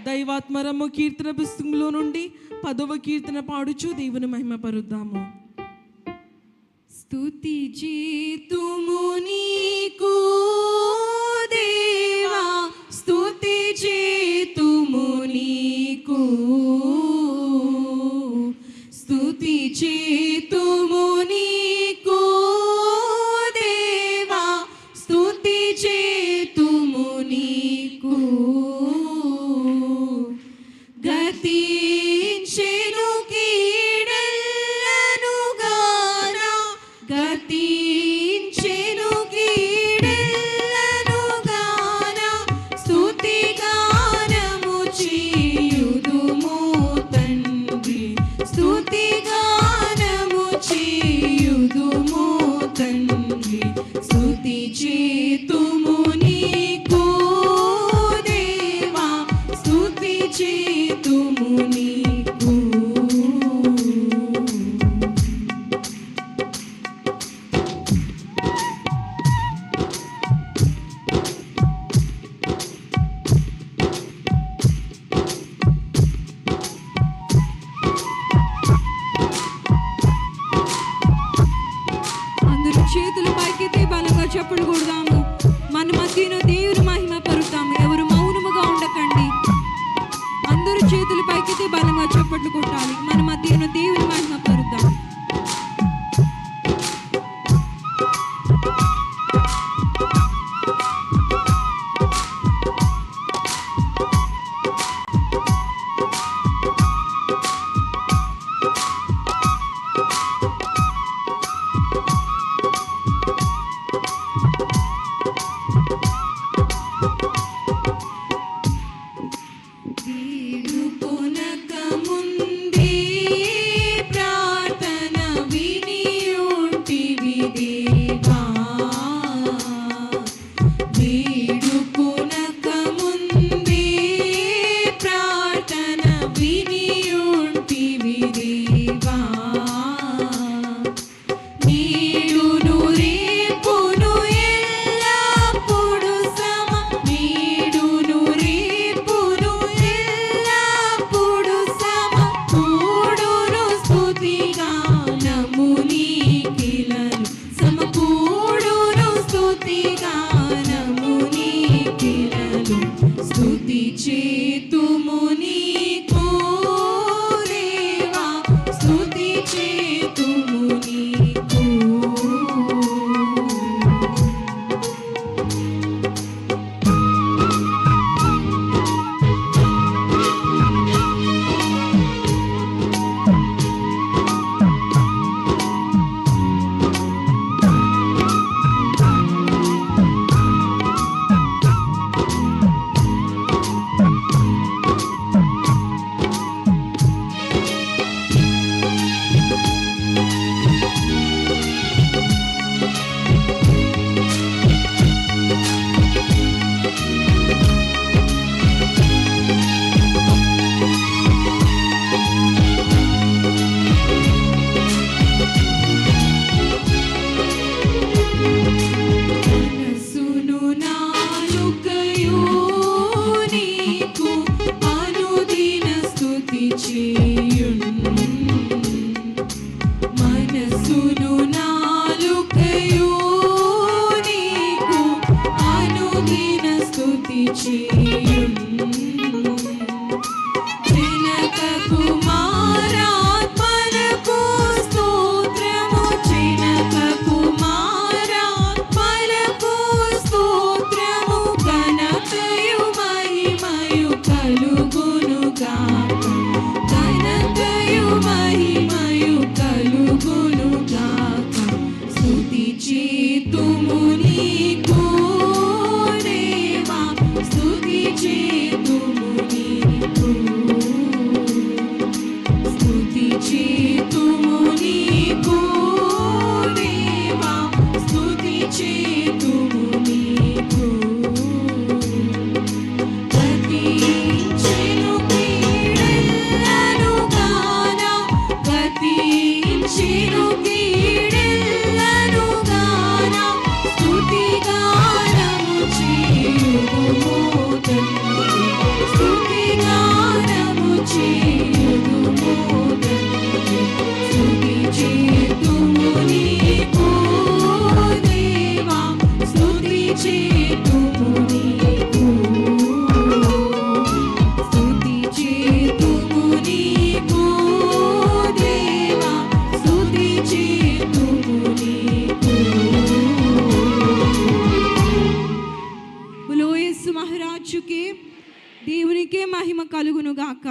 దైవాత్మరము కీర్తన పుస్తకంలో నుండి పదవ కీర్తన పాడుచు దేవుని మహిమ పరుద్దాము. స్తుతి జీతుము నీకు దేవా. స్తుతి జీతుము నీకు. స్తుతి జీతుము గతించెను కీడెల్లను గానా. గతించెను కీడెల్లను గానా. స్తుతి గానము చేయుదుము తండ్రి. స్తుతి గానము చేయుదుము చేతులు పైకెత్తి బలంగా చెప్పులు కొడదాము see you. Giro que కలుగునుగాక.